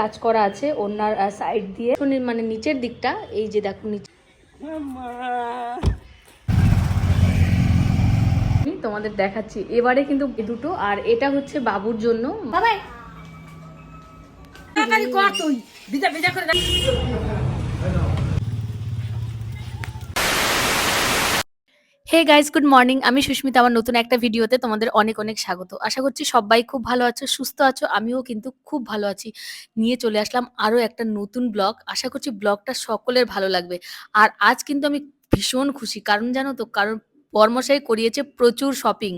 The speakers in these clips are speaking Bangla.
কাজ করা আছে ওনার সাইড দিয়ে। মানে নিচের দিকটা, এই যে দেখো নিচে তোমাদের দেখাচ্ছি। এবারে কিন্তু দুটো, আর এটা হচ্ছে বাবুর জন্য। বাবাই। হে গাইজ গুড মর্নিং আমি সুস্মিতা, আমার নতুন একটা ভিডিওতে তোমাদের অনেক অনেক স্বাগত। আশা করছি সবাই খুব ভালো আছো, সুস্থ আছো, আমিও কিন্তু খুব ভালো আছি। নিয়ে চলে আসলাম আরও একটা নতুন ব্লগ। আশা করছি ব্লগটা সকলের ভালো লাগবে। আর আজ কিন্তু আমি ভীষণ খুশি। কারণ জানো তো, কারণ বর্মশাই করিয়েছে প্রচুর শপিং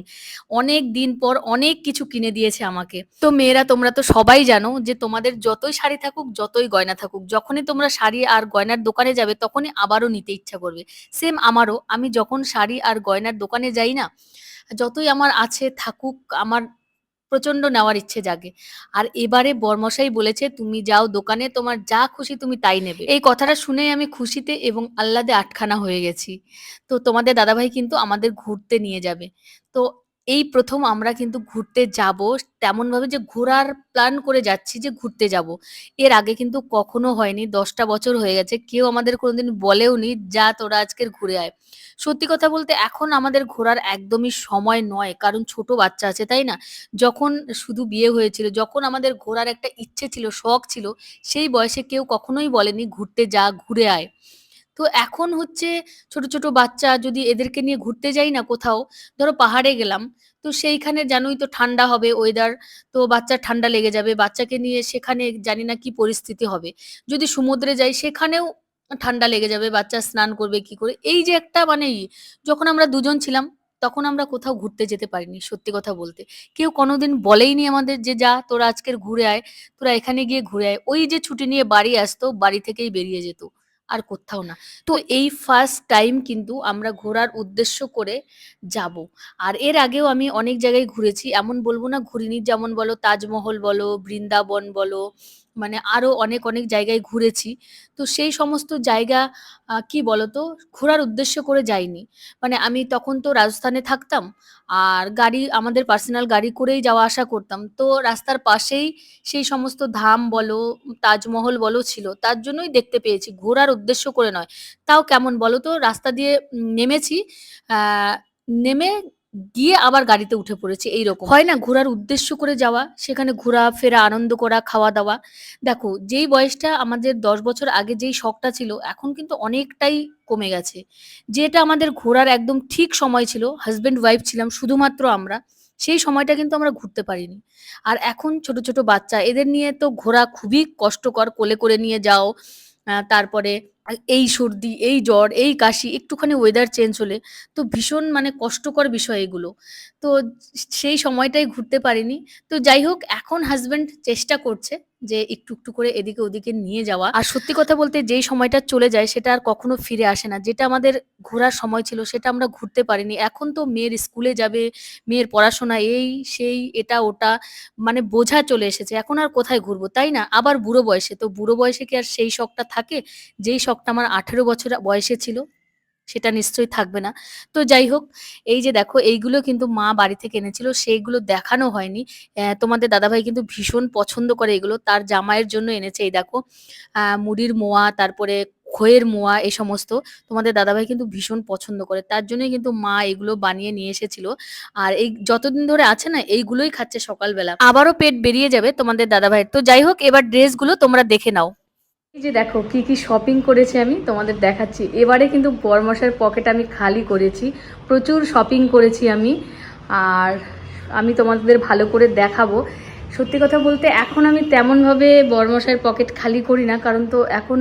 অনেক দিন পর অনেক কিছু কিনে দিয়েছে আমাকে। তো মেয়েরা, তোমরা তো সবাই জানো যে তোমাদের যতই শাড়ি থাকুক, যতই গয়না থাকুক, যখনই তোমরা শাড়ি আর গয়নার দোকানে যাবে, তখনই আবারও নিতে ইচ্ছা করবে। সেম আমারও। আমি যখন শাড়ি আর গয়নার দোকানে যাই না, যতই আমার আছে থাকুক, আমার প্রচণ্ড নেওয়ার ইচ্ছে জাগে। আর এবারে বর্মশাই বলেছে, তুমি যাও দোকানে, তোমার যা খুশি তুমি তাই নেবে। এই কথাটা শুনেই আমি খুশিতে এবং আহ্লাদে আটখানা হয়ে গেছি। তো তোমাদের দাদাভাই কিন্তু আমাদের ঘুরতে নিয়ে যাবে। তো এই প্রথম আমরা কিন্তু ঘুরতে যাব তেমন ভাবে যে ঘোরার প্ল্যান করে যাচ্ছি যে ঘুরতে যাব, এর আগে কিন্তু কখনো হয়নি, দশটা বছর হয়ে গেছে, কেউ আমাদের কোনোদিন বলেও নি যা তোরা আজকের ঘুরে আয়। সত্যি কথা বলতে এখন আমাদের ঘোরার একদমই সময় নয়, কারণ ছোট বাচ্চা আছে, তাই না? যখন শুধু বিয়ে হয়েছিল, যখন আমাদের ঘোরার একটা ইচ্ছে ছিল, শখ ছিল, সেই বয়সে কেউ কখনোই বলেনি, ঘুরতে যা, ঘুরে আয়। তো এখন হচ্ছে ছোট ছোট বাচ্চা যদি এদেরকে নিয়ে ঘুরতে যাই না কোথাও, ধরো পাহাড়ে গেলাম, তো সেইখানে জানোই তো ঠান্ডা হবে ওয়েদার তো বাচ্চার ঠান্ডা লেগে যাবে, বাচ্চাকে নিয়ে সেখানে জানি না কি পরিস্থিতি হবে। যদি সমুদ্রে যাই সেখানেও ঠান্ডা লেগে যাবে, বাচ্চা স্নান করবে, কি করে, এই যে একটা মানে যখন আমরা দুজন ছিলাম, তখন আমরা কোথাও ঘুরতে যেতে পারিনি, সত্যি কথা বলতে। কেউ কোনোদিন বলেইনি আমাদের যে, যা, তোরা আজকের ঘুরে আয়, তোরা এখানে গিয়ে ঘুরে আয়। ওই যে ছুটি নিয়ে বাড়ি আসতো, বাড়ি থেকেই বেরিয়ে যেত। আর কোথাও না। তো এই ফার্স্ট টাইম কিন্তু আমরা ঘোরার উদ্দেশ্য করে যাব। আর এর আগেও আমি অনেক জায়গায় ঘুরেছি। এমন বলব না, ঘুরিনি। যেমন বলো, তাজমহল বলো, বৃন্দাবন বলো মানে আরও অনেক অনেক জায়গায় ঘুরেছি। তো সেই সমস্ত জায়গা কি বলতো, ঘোরার উদ্দেশ্য করে যাইনি। মানে আমি তখন তো রাজস্থানে থাকতাম, আর গাড়ি, আমাদের পার্সোনাল গাড়ি করেই যাওয়া আসা করতাম। তো রাস্তার পাশেই সেই সমস্ত ধাম বলো, তাজমহল বলো ছিল, তার জন্যই দেখতে পেয়েছি। ঘোরার উদ্দেশ্য করে নয়। তাও কেমন বলো তো রাস্তা দিয়ে নেমেছি নেমে গিয়ে আবার গাড়িতে উঠে পড়েছে এইরকম। হয় না ঘোরার উদ্দেশ্য করে যাওয়া, সেখানে ঘোরা, ফেরা, আনন্দ করা, খাওয়া দাওয়া। দেখো, যেই বয়সটা আমাদের দশ বছর আগে যেই শখটা ছিল, এখন কিন্তু অনেকটাই কমে গেছে। যেটা আমাদের ঘোরার একদম ঠিক সময় ছিল হাজব্যান্ড ওয়াইফ ছিলাম, শুধুমাত্র আমরা, সেই সময়টা কিন্তু আমরা ঘুরতে পারিনি। আর এখন ছোট ছোট বাচ্চা, এদের নিয়ে তো ঘোরা খুবই কষ্টকর, কোলে করে নিয়ে যাও তারপরে এই সর্দি, এই জ্বর, এই কাশি, একটুখানি ওয়েদার চেঞ্জ হলে তো ভীষণ মানে কষ্টকর বিষয় এগুলো। তো সেই সময়টাই ঘুরতে পারিনি। তো যাই হোক, এখন হাজব্যান্ড চেষ্টা করছে যে একটু একটু করে এদিকে ওদিকে নিয়ে যাওয়া। আর সত্যি কথা বলতে যেই সময়টা চলে যায় সেটা আর কখনো ফিরে আসে না। যেটা আমাদের ঘোরার সময় ছিল সেটা আমরা ঘুরতে পারিনি। এখন তো মেয়ের স্কুলে যাবে, মেয়ের পড়াশোনা এই, সেই, এটা, ওটা মানে বোঝা চলে এসেছে। এখন আর কোথায় ঘুরবো, তাই না? আবার বুড়ো বয়সে। তো বুড়ো বয়সে কি আর সেই শখটা থাকে? যেই শখটা আমার আঠেরো বছর বয়সে ছিল। সেটা নিশ্চয়ই থাকবে না। তো যাই হোক, এই যে দেখো, এইগুলো কিন্তু মা বাড়ি থেকে এনেছিল, সেইগুলো দেখানো হয়নি। তোমাদের দাদাভাই কিন্তু ভীষণ পছন্দ করে এগুলো, তার জামাইয়ের জন্য এনেছে, এই দেখো। মুড়ির মোয়া, তারপরে খইয়ের মোয়া, এই সমস্ত তোমাদের দাদাভাই কিন্তু ভীষণ পছন্দ করে, তার জন্যই কিন্তু মা এগুলো বানিয়ে নিয়ে এসেছিল। আর এই যতদিন ধরে আছে না, এইগুলোই খাচ্ছে সকালবেলা। আবারও পেট বেরিয়ে যাবে তোমাদের দাদাভাইয়ের। তো যাই হোক, এবার ড্রেসগুলো তোমরা দেখে নাও। এই যে দেখো, কি কি শপিং করেছি আমি তোমাদের দেখাচ্ছি। এবারে কিন্তু বরমশার পকেট আমি খালি করেছি। প্রচুর শপিং করেছি আমি। আর আমি তোমাদের ভালো করে দেখাবো। সত্যি কথা বলতে এখন আমি তেমনভাবে বরমশাইয়ের পকেট খালি করি না, কারণ তো এখন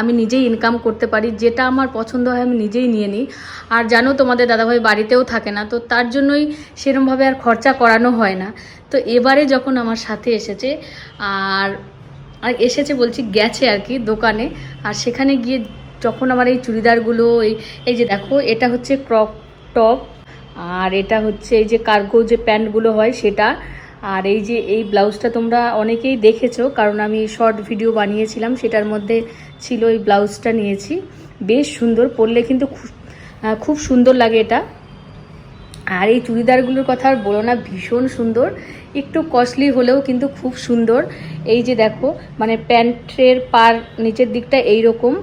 আমি নিজেই ইনকাম করতে পারি। যেটা আমার পছন্দ হয় আমি নিজেই নিয়ে নিই। আর জানো, তোমাদের দাদাভাই বাড়িতেও থাকে না, তো তার জন্যই সেরমভাবে আর খরচা করানো হয় না। তো এবারে যখন আমার সাথে এসেছে, আর আর এসেছে বলছি গেছে আর কি দোকানে। আর সেখানে গিয়ে যখন আমার এই চুড়িদারগুলো, এই এই যে দেখো, এটা হচ্ছে ক্রপ টপ, আর এটা হচ্ছে এই যে কার্গো যে প্যান্টগুলো হয় সেটা। আর এই যে এই ব্লাউজটা তোমরা অনেকেই দেখেছ, কারণ আমি শর্ট ভিডিও বানিয়েছিলাম, সেটার মধ্যে ছিল এই ব্লাউজটা নিয়েছি। বেশ সুন্দর, পরলে কিন্তু খুব সুন্দর লাগে এটা। আর এই চুড়িদারগুলোর কথা আর বলো না, ভীষণ সুন্দর। একটু কস্টলি হলেও কিন্তু খুব সুন্দর। এই যে দেখো মানে প্যান্টের পার নিচের দিকটা এই রকম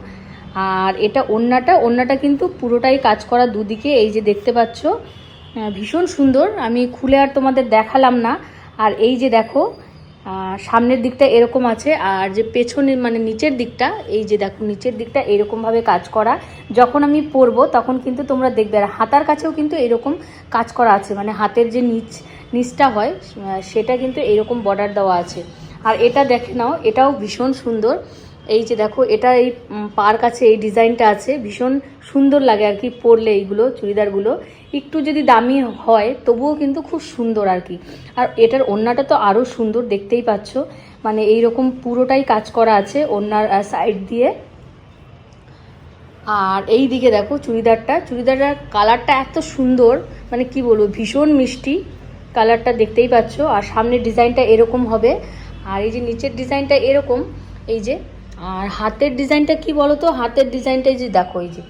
আর এটা ওন্নাটা ওন্নাটা কিন্তু পুরোটাই কাজ করা দুদিকে, এই যে দেখতে পাচ্ছ। ভীষণ সুন্দর। আমি খুলে আর তোমাদের দেখালাম না। আর এই যে দেখো সামনের দিকটা এরকম আছে, আর যে পেছনের মানে নিচের দিকটা, এই যে দেখো নিচের দিকটা এরকমভাবে কাজ করা। যখন আমি পরবো তখন কিন্তু তোমরা দেখবে, আর হাতার কাছেও কিন্তু এরকম কাজ করা আছে। মানে হাতের যে নিচ, নিচটা হয় সেটা কিন্তু এরকম বর্ডার দেওয়া আছে। আর এটা দেখে নাও, এটাও ভীষণ সুন্দর। এই যে দেখো, এটা এই পার কাছে এই ডিজাইনটা আছে, ভীষণ সুন্দর লাগে আর কি পরলে এইগুলো, চুড়িদারগুলো। একটু যদি দামি হয়, তবুও কিন্তু খুব সুন্দর আর কি। আর এটার ওড়নাটা তো আরও সুন্দর দেখতেই পাচ্ছ। মানে এই রকম পুরোটাই কাজ করা আছে ওড়নার সাইড দিয়ে। আর এই দিকে দেখো চুড়িদারটা। চুড়িদারটার কালারটা এত সুন্দর মানে কি বলব, ভীষণ মিষ্টি। কালারটা দেখতেই পাচ্ছ। আর সামনের ডিজাইনটা এরকম হবে। আর এই যে নিচের ডিজাইনটা এরকম, এই যে আর হাতের ডিজাইনটা কি বলো তো হাতের ডিজাইনটা যে দেখো, এই যে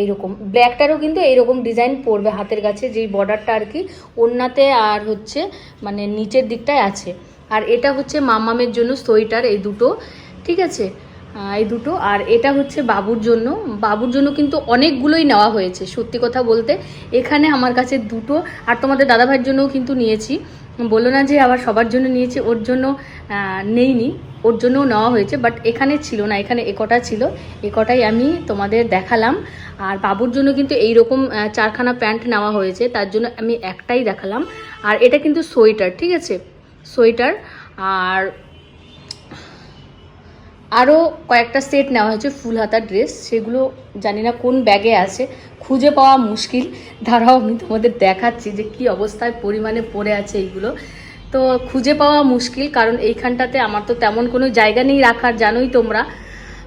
এইরকম ব্ল্যাকটারও কিন্তু এইরকম ডিজাইন পড়বে হাতের কাছে, যেই বর্ডারটা আর কি ওড়নাতে আর হচ্ছে মানে নিচের দিকটায় আছে। আর এটা হচ্ছে মামামের জন্য সোয়েটার, এই দুটো, ঠিক আছে? এই দুটো, আর এটা হচ্ছে বাবুর জন্য। বাবুর জন্য কিন্তু অনেকগুলোই নেওয়া হয়েছে, সত্যি কথা বলতে। এখানে আমার কাছে দুটো, আর তোমাদের দাদাভাইয়ের জন্যও কিন্তু নিয়েছি। বলো না যে আবার সবার জন্য নিয়েছি, ওর জন্য নেইনি। ওর জন্যও নেওয়া হয়েছে বাট এখানে ছিল না, এখানে একটা ছিল একটাই আমি তোমাদের দেখালাম। আর বাবুর জন্য কিন্তু এই রকম চারখানা প্যান্ট নেওয়া হয়েছে, তার জন্য আমি একটাই দেখালাম। আর এটা কিন্তু সোয়েটার, ঠিক আছে? সোয়েটার, আর আরও কয়েকটা সেট নেওয়া হয়েছে, ফুল হাতা ড্রেস, সেগুলো জানি না কোন ব্যাগে আছে, খুঁজে পাওয়া মুশকিল। দাঁড়াও, আমি তোমাদের দেখাচ্ছি যে কি অবস্থায় পরিমাণে পড়ে আছে এইগুলো। তো খুঁজে পাওয়া মুশকিল, কারণ এইখানটাতে আমার তো তেমন কোনো জায়গা নেই রাখার, জানোই তোমরা।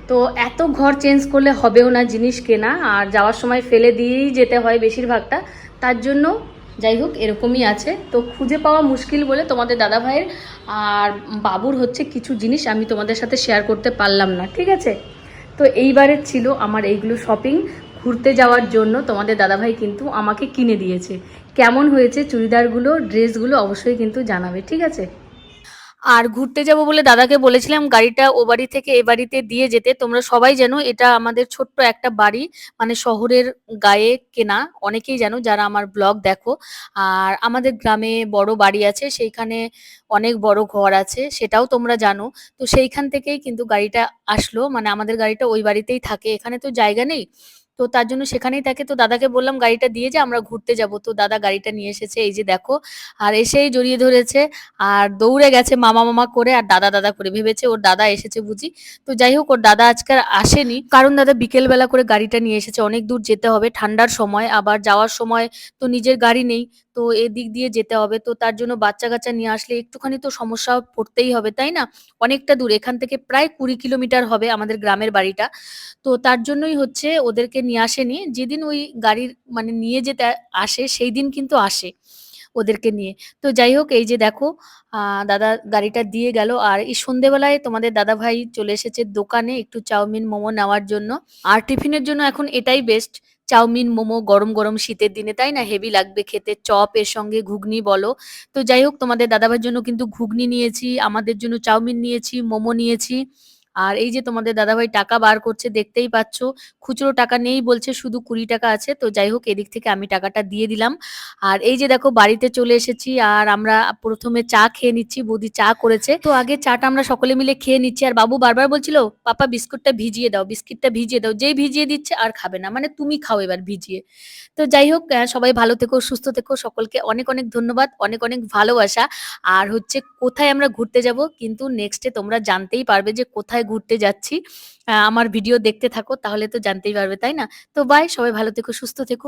তো এত ঘর চেঞ্জ করলে হবেও না জিনিস কেনা, আর যাওয়ার সময় ফেলে দিয়েই যেতে হয় বেশিরভাগটা। তার জন্য যাই হোক, এরকমই আছে। তো খুঁজে পাওয়া মুশকিল বলে তোমাদের দাদা ভাইয়ের আর বাবুর হচ্ছে কিছু জিনিস আমি তোমাদের সাথে শেয়ার করতে পারলাম না, ঠিক আছে? তো এইবারের ছিল আমার এইগুলো শপিং ঘুরতে যাওয়ার জন্য তোমাদের দাদাভাই কিন্তু আমাকে কিনে দিয়েছে। কেমন হয়েছে চুড়িদারগুলো, ড্রেসগুলো অবশ্যই কিন্তু জানাবে, ঠিক আছে? আর ঘুরতে যাব বলে দাদাকে বলেছিলাম, গাড়িটা ও বাড়ি থেকে এ বাড়িতে দিয়ে যেতে। তোমরা সবাই জানো, এটা আমাদের ছোট্ট একটা বাড়ি মানে শহরের গায়ে কেনা। অনেকেই জানো, যারা আমার ব্লগ দেখো। আর আমাদের গ্রামে বড় বাড়ি আছে, সেইখানে অনেক বড় ঘর আছে, সেটাও তোমরা জানো। তো সেইখান থেকেই কিন্তু গাড়িটা আসলো মানে আমাদের গাড়িটা ওই বাড়িতেই থাকে। এখানে তো জায়গা নেই। তো তার জন্য সেখানেই থাকে। তো দাদাকে বললাম, গাড়িটা দিয়ে যে, আমরা ঘুরতে যাব। তো দাদা গাড়িটা নিয়ে এসেছে, এই যে দেখো, আর এসেই জড়িয়ে ধরেছে। আর দৌড়ে গেছে মামা মামা করে, আর দাদা দাদা করে ভেবেছে ওর দাদা এসেছে বুঝি। তো যাই হোক, ওর দাদা আজকে আসেনি। কারণ দাদা বিকেল বেলা করে গাড়িটা নিয়ে এসেছে, অনেক দূর যেতে হবে। ঠান্ডার সময়, আবার যাওয়ার সময় তো নিজের গাড়ি নেই। তো এদিক দিয়ে যেতে হবে। তো তার জন্য বাচ্চা কাচ্চা নিয়ে আসলে একটুখানি তো সমস্যা পড়তেই হবে, তাই না? অনেকটা দূর, এখান থেকে প্রায় কুড়ি কিলোমিটার হবে আমাদের গ্রামের বাড়িটা। তো তার জন্যই হচ্ছে ওদেরকে নিয়ে আসেনি। যেদিন ওই গাড়ির মানে নিয়ে যেতে আসে, সেই দিন কিন্তু আসে ওদেরকে নিয়ে। তো যাই হোক, এই যে দেখো দাদা গাড়িটা দিয়ে গেল। আর এই সন্ধেবেলায় তোমাদের দাদা ভাই চলে এসেছে দোকানে একটু চাউমিন মোমো নেওয়ার জন্য। আর টিফিনের জন্য এখন এটাই বেস্ট চাউমিন, মোমো, গরম গরম শীতের দিনে, তাই না? হেভি লাগবে খেতে। চপ এর সঙ্গে ঘুগনি বলো। তো যাই হোক, তোমাদের দাদাভাইয়ের জন্য কিন্তু ঘুগনি নিয়েছি, আমাদের জন্য চাউমিন নিয়েছি, মোমো নিয়েছি। আর এই যে তোমাদের দাদাভাই টাকা বার করছে, দেখতেই পাচ্ছ। খুচরো টাকা নেই বলছে, শুধু কুড়ি টাকা আছে। তো যাই হোক, এদিক থেকে আমি টাকাটা দিয়ে দিলাম। আর এই যে দেখো, বাড়িতে চলে এসেছি আর আমরা প্রথমে চা খেয়ে নিচ্ছি, বৌদি চা করেছে। তো আগে চাটা আমরা সকলে মিলে খেয়ে নিচ্ছি। আর বাবু বারবার বলছিল, পাপা, বিস্কুটটা ভিজিয়ে দাও, বিস্কিটটা ভিজিয়ে দাও। যেই ভিজিয়ে দিচ্ছে আর খাবে না। মানে তুমি খাও এবার ভিজিয়ে। তো যাই হোক সবাই ভালো থেকো, সুস্থ থেকো। সকলকে অনেক অনেক ধন্যবাদ, অনেক অনেক ভালোবাসা। আর হচ্ছে কোথায় আমরা ঘুরতে যাব, কিন্তু নেক্সটে তোমরা জানতেই পারবে যে কোথায় ঘুরতে যাচ্ছি আমার ভিডিও দেখতে থাকো, তাহলে তো জানতেই পারবে, তাই না? তো বাই সবাই ভালো থেকো, সুস্থ থেকো।